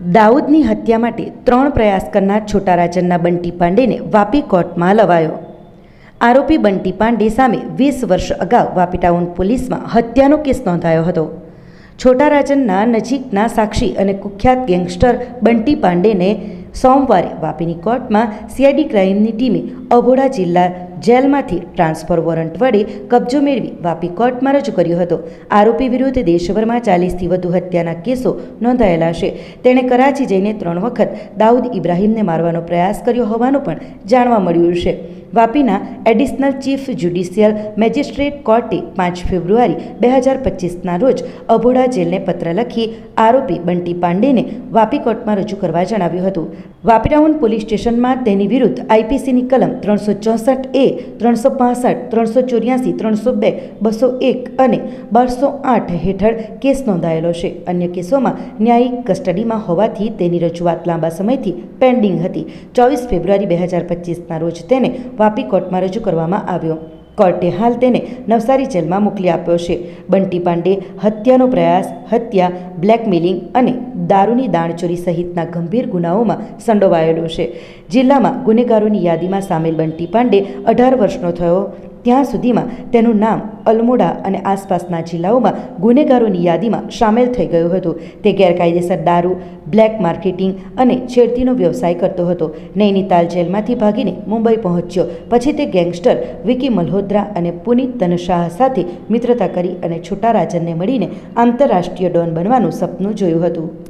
દાઉદની હત્યા માટે ત્રણ પ્રયાસ કરનાર છોટા રાજનના બંટી પાંડેને વાપી કોર્ટમાં લવાયો. આરોપી બંટી પાંડે સામે વીસ વર્ષ અગાઉ વાપી ટાઉન પોલીસમાં હત્યાનો કેસ નોંધાયો હતો. છોટા રાજનના નજીકના સાક્ષી અને કુખ્યાત ગેંગસ્ટર બંટી પાંડેને સોમવારે વાપીની કોર્ટમાં સીઆઈડી ક્રાઇમની ટીમે અભોડા જિલ્લા જેલમાંથી ટ્રાન્સફર વોરંટ વડે કબજો મેળવી વાપી કોર્ટમાં રજૂ કર્યો હતો. આરોપી વિરુદ્ધ દેશભરમાં ચાલીસથી વધુ હત્યાના કેસો નોંધાયેલા છે. તેણે કરાચી જઈને ત્રણ વખત દાઉદ ઇબ્રાહીમને મારવાનો પ્રયાસ કર્યો હોવાનું પણ જાણવા મળ્યું છે. વાપીના એડિશનલ ચીફ જ્યુડિશિયલ મેજિસ્ટ્રેટ કોર્ટે પાંચ ફેબ્રુઆરી બે હજાર પચીસના રોજ અભોડા જેલને પત્ર લખી આરોપી બંટી પાંડેને વાપી કોર્ટમાં રજૂ કરવા જણાવ્યું હતું. વાપી ટાઉન પોલીસ સ્ટેશનમાં તેની વિરુદ્ધ આઈપીસીની કલમ ત્રણસો ચોસઠ એ ત્રણસો પાસઠ, ત્રણસો ચોર્યાસી, ત્રણસો બે, બસો એક અને બારસો આઠ હેઠળ કેસ નોંધાયેલો છે. અન્ય કેસોમાં ન્યાયિક કસ્ટડીમાં હોવાથી તેની રજૂઆત લાંબા સમયથી પેન્ડિંગ હતી. ચોવીસ ફેબ્રુઆરી બે હજાર પચીસના રોજ તેને વાપી કોર્ટમાં રજૂ કરવામાં આવ્યો. કોર્ટે હાલ તેને નવસારી જેલમાં મોકલી આપ્યો છે. બંટી પાંડે હત્યાનો પ્રયાસ, હત્યા, બ્લેકમેલિંગ અને દારૂની દાણચોરી સહિતના ગંભીર ગુનાઓમાં સંડોવાયેલો છે. જિલ્લામાં ગુનેગારોની યાદીમાં સામેલ બંટી પાંડે અઢાર વર્ષનો થયો. ત્યાં સુધીમાં તેનું નામ અલમોડા અને આસપાસના જિલ્લાઓમાં ગુનેગારોની યાદીમાં સામેલ થઈ ગયું હતું. તે ગેરકાયદેસર દારૂ, બ્લેક માર્કેટિંગ અને છેડતીનો વ્યવસાય કરતો હતો. નૈનીતાલ જેલમાંથી ભાગીને મુંબઈ પહોંચ્યો. પછી તે ગેંગસ્ટર વિકી મલ્હોત્રા અને પુનીત તનશાહ સાથે મિત્રતા કરી અને છોટા રાજનને મળીને આંતરરાષ્ટ્રીય ડોન બનવાનું સપનું જોયું હતું.